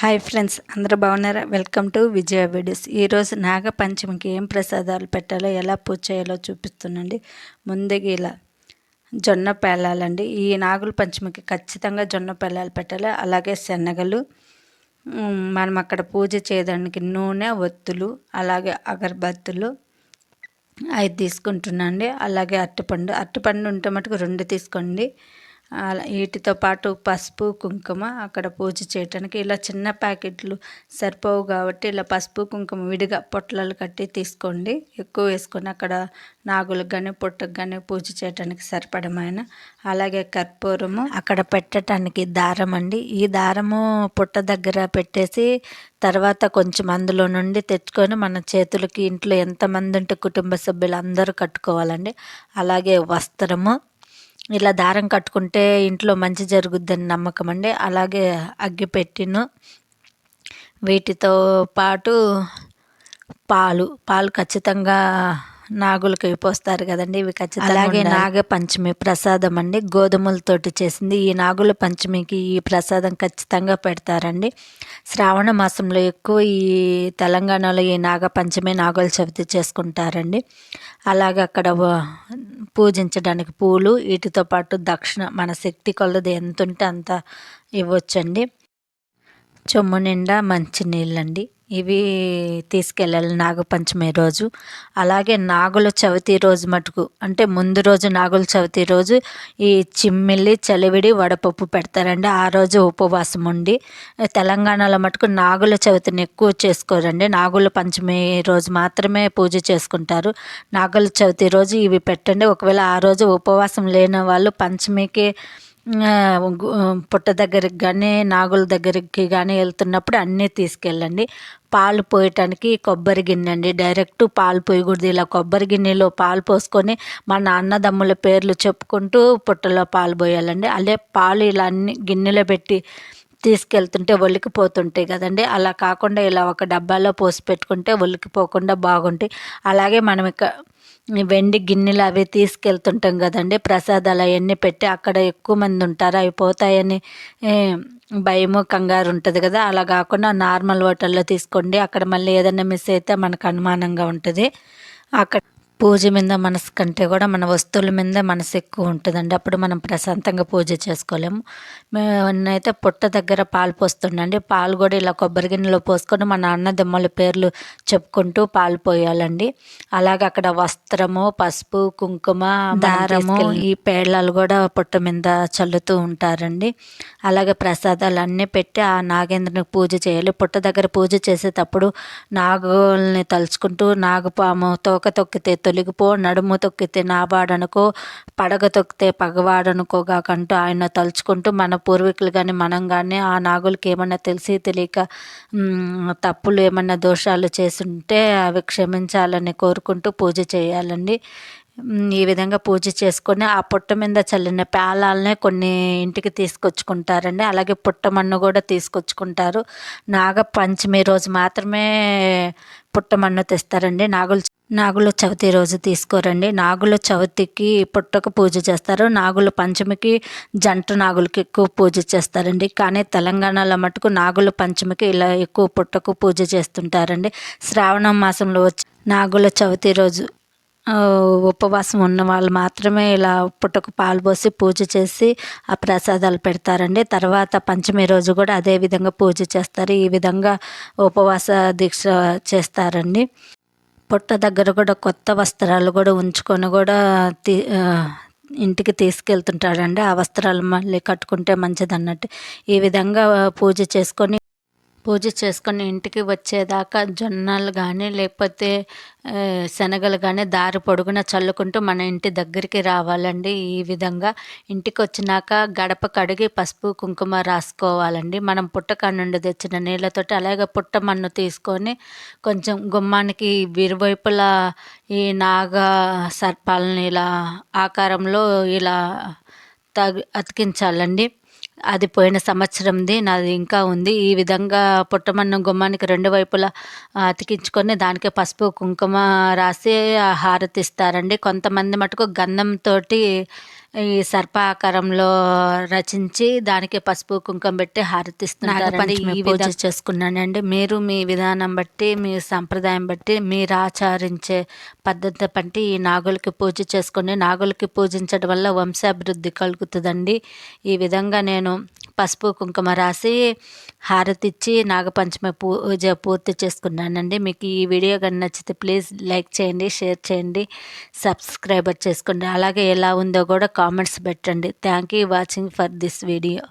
Hi friends అందరూ బాగున్నారా? Welcome to Vijaya videos. ఈరోజు నాగపంచమికి ఏం ప్రసాదాలు పెట్టాలో ఎలా పూజ చేయాలో చూపిస్తున్నాండి ముందుగా ఇలా జొన్న పేలాలండి. ఈ నాగుల పంచమికి ఖచ్చితంగా జొన్న పేలాలు పెట్టాలి. అలాగే శనగలు మనం అక్కడ పూజ చేయడానికి నూనె ఒత్తులు అలాగే అగరబత్తులు అవి తీసుకుంటున్నాండి అలాగే అరటిపండు. అరటిపండు ఉంటే మటుకు రెండు తీసుకోండి. వీటితో పాటు పసుపు కుంకుమ అక్కడ పూజ చేయటానికి ఇలా చిన్న ప్యాకెట్లు సరిపోవు కాబట్టి ఇలా పసుపు కుంకుమ విడిగా పొట్లాలు కట్టి తీసుకోండి. ఎక్కువ వేసుకొని అక్కడ నాగులకు కానీ పుట్టకు కానీ పూజ చేయటానికి సరిపడమైన. అలాగే కర్పూరము అక్కడ పెట్టడానికి దారం అండి. ఈ దారము పుట్ట దగ్గర పెట్టేసి తర్వాత కొంచెం అందులో నుండి తెచ్చుకొని మన చేతులకి ఇంట్లో ఎంతమంది ఉంటే కుటుంబ సభ్యులు అందరూ కట్టుకోవాలండి. అలాగే వస్త్రము ఇలా దారం కట్టుకుంటే ఇంట్లో మంచి జరుగుద్దని నమ్మకం అండి. అలాగే అగ్గిపెట్టిను వీటితో పాటు పాలు పాలు ఖచ్చితంగా నాగులకి పోస్తారు కదండి. ఇవి ఖచ్చితంగా అలాగే నాగ పంచమి ప్రసాదం అండి. గోధుమలతోటి చేసింది ఈ నాగుల పంచమికి ఈ ప్రసాదం ఖచ్చితంగా పెడతారండి. శ్రావణ మాసంలో ఎక్కువ ఈ తెలంగాణలో ఈ నాగ పంచమి నాగుల చవితి చేసుకుంటారండి. అలాగే అక్కడ పూజించడానికి పూలు వీటితో పాటు దక్షిణ మన శక్తి కొలది ఎంత ఉంటే అంత ఇవ్వచ్చండి. చొమ్ము నిండా మంచి నీళ్ళండి. ఇవి తీసుకెళ్ళాలి నాగపంచమి రోజు. అలాగే నాగుల చవితి రోజు మటుకు అంటే ముందు రోజు నాగుల చవితి రోజు ఈ చిమ్మిల్లి చలివిడి వడపప్పు పెడతారండి. ఆ రోజు ఉపవాసం ఉండి తెలంగాణలో మటుకు నాగుల చవితిని ఎక్కువ చేసుకోరండి. నాగుల పంచమి రోజు మాత్రమే పూజ చేసుకుంటారు. నాగుల చవితి రోజు ఇవి పెట్టండి. ఒకవేళ ఆ రోజు ఉపవాసం లేని వాళ్ళు పంచమికి పుట్ట దగ్గరికి కానీ నాగుల దగ్గరికి కానీ వెళ్తున్నప్పుడు అన్నీ తీసుకెళ్ళండి. పాలు పోయటానికి కొబ్బరి గిన్నె అండి డైరెక్ట్ పాలు పోయకూడదు. ఇలా కొబ్బరి గిన్నెలో పాలు పోసుకొని మన అన్నదమ్ముల పేర్లు చెప్పుకుంటూ పుట్టలో పాలు పోయాలండి. అదే పాలు ఇలా అన్ని గిన్నెలో పెట్టి తీసుకెళ్తుంటే ఒలికిపోతుంటాయి కదండి. అలా కాకుండా ఇలా ఒక డబ్బాలో పోసి పెట్టుకుంటే ఒలికిపోకుండా బాగుంటాయి. అలాగే మనం ఇక వెండి గిన్నెలు అవి తీసుకెళ్తుంటాం కదండి. ప్రసాదాలు అవన్నీ పెట్టి అక్కడ ఎక్కువ మంది ఉంటారు. అవి పోతాయని భయము కంగారు ఉంటుంది కదా. అలా కాకుండా నార్మల్ హోటల్లో తీసుకోండి. అక్కడ మళ్ళీ ఏదైనా మిస్ అయితే మనకు అనుమానంగా ఉంటుంది. అక్కడ పూజ మీద మనసు కంటే కూడా మన వస్తువుల మీద మనసు ఎక్కువ ఉంటుందండి. అప్పుడు మనం ప్రశాంతంగా పూజ చేసుకోలేము. మేమైతే పుట్ట దగ్గర పాలు పోస్తుండండి పాలు కూడా ఇలా కొబ్బరి గిన్నెలో పోసుకొని మన అన్నదమ్మల పేర్లు చెప్పుకుంటూ పాలు పోయాలండి. అలాగే అక్కడ వస్త్రము పసుపు కుంకుమ దారము ఈ పేళ్ళలు కూడా పుట్ట మీద చల్లుతూ ఉంటారండి. అలాగే ప్రసాదాలు అన్నీ పెట్టి ఆ నాగేంద్రునికి పూజ చేయాలి. పుట్ట దగ్గర పూజ చేసేటప్పుడు నాగుల్ని తలుచుకుంటూ నాగపాము తోక తొక్కితే తొలగిపో నడుము తొక్కితే నాబాడనుకో పడగ తొక్కితే పగవాడనుకోగాకంటూ ఆయన తలుచుకుంటూ మన పూర్వీకులు కానీ మనం కానీ ఆ నాగులకి ఏమన్నా తెలిసి తెలియక తప్పులు ఏమన్నా దోషాలు చేస్తుంటే అవి క్షమించాలని కోరుకుంటూ పూజ చేయాలండి. ఈ విధంగా పూజ చేసుకొని ఆ పుట్ట మీద చల్లిన పేలాలనే కొన్ని ఇంటికి తీసుకొచ్చుకుంటారండి. అలాగే పుట్టమన్ను కూడా తీసుకొచ్చుకుంటారు. నాగ పంచమి రోజు మాత్రమే పుట్టమన్ను తెస్తారండి. నాగులు నాగుల చవితి రోజు తీసుకోరండి. నాగుల చవితికి పుట్టకు పూజ చేస్తారు. నాగుల పంచమికి జంట నాగులకి ఎక్కువ పూజ చేస్తారండి. కానీ తెలంగాణలో మటుకు నాగుల పంచమికి ఇలా ఎక్కువ పుట్టకు పూజ చేస్తుంటారండి. శ్రావణ మాసంలో వచ్చి నాగుల చవితి రోజు ఉపవాసం ఉన్న వాళ్ళు మాత్రమే ఇలా పుట్టకు పాలు పోసి పూజ చేసి ఆ ప్రసాదాలు పెడతారండి. తర్వాత పంచమి రోజు కూడా అదే విధంగా పూజ చేస్తారు. ఈ విధంగా ఉపవాస దీక్ష చేస్తారండి. పుట్ట దగ్గర కూడా కొత్త వస్త్రాలు కూడా ఉంచుకొని కూడా తీ ఇంటికి తీసుకెళ్తుంటాడండి. ఆ వస్త్రాలు మళ్ళీ కట్టుకుంటే మంచిది అన్నట్టు ఈ విధంగా పూజ చేసుకొని పూజ చేసుకొని ఇంటికి వచ్చేదాకా జొన్నలు కానీ లేకపోతే శనగలు కానీ దారి పొడుగున చల్లుకుంటూ మన ఇంటి దగ్గరికి రావాలండి. ఈ విధంగా ఇంటికి వచ్చినాక గడప కడిగి పసుపు కుంకుమ రాసుకోవాలండి. మనం పుట్టక నుండి తెచ్చిన నీళ్ళతోటి అలాగే పుట్ట మన్ను తీసుకొని కొంచెం గుమ్మానికి ఇరువైపులా ఈ నాగ సర్పాలని ఇలా ఆకారంలో ఇలా తగి అతికించాలండి. అది పోయిన సంవత్సరంది నాది ఇంకా ఉంది. ఈ విధంగా పుట్టమన్నం గుమ్మానికి రెండు వైపులా అతికించుకొని దానికి పసుపు కుంకుమ రాసి హారతి ఇస్తారండి కొంతమంది మటుకు గంధంతో ఈ సర్పాకారంలో రచించి దానికి పసుపు కుంకుమ పెట్టి హారతిస్తున్నారండి ఈ పూజ చేసుకున్నానండి. మీరు మీ విధానం బట్టి మీ సంప్రదాయం బట్టి మీరు ఆచరించే పద్ధతి బట్టి ఈ నాగులకి పూజ చేసుకొని నాగులకి పూజించడం వల్ల వంశాభివృద్ధి కలుగుతుందండి. ఈ విధంగా నేను పసుపు కుంకుమ రాసి హారతిచ్చి నాగపంచమి పూజ పూర్తి చేసుకున్నానండి. మీకు ఈ వీడియో కానీ నచ్చితే ప్లీజ్ లైక్ చేయండి షేర్ చేయండి సబ్స్క్రైబర్ చేసుకోండి. అలాగే ఎలా ఉందో కూడా కామెంట్స్ పెట్టండి. Thank you watching for this video.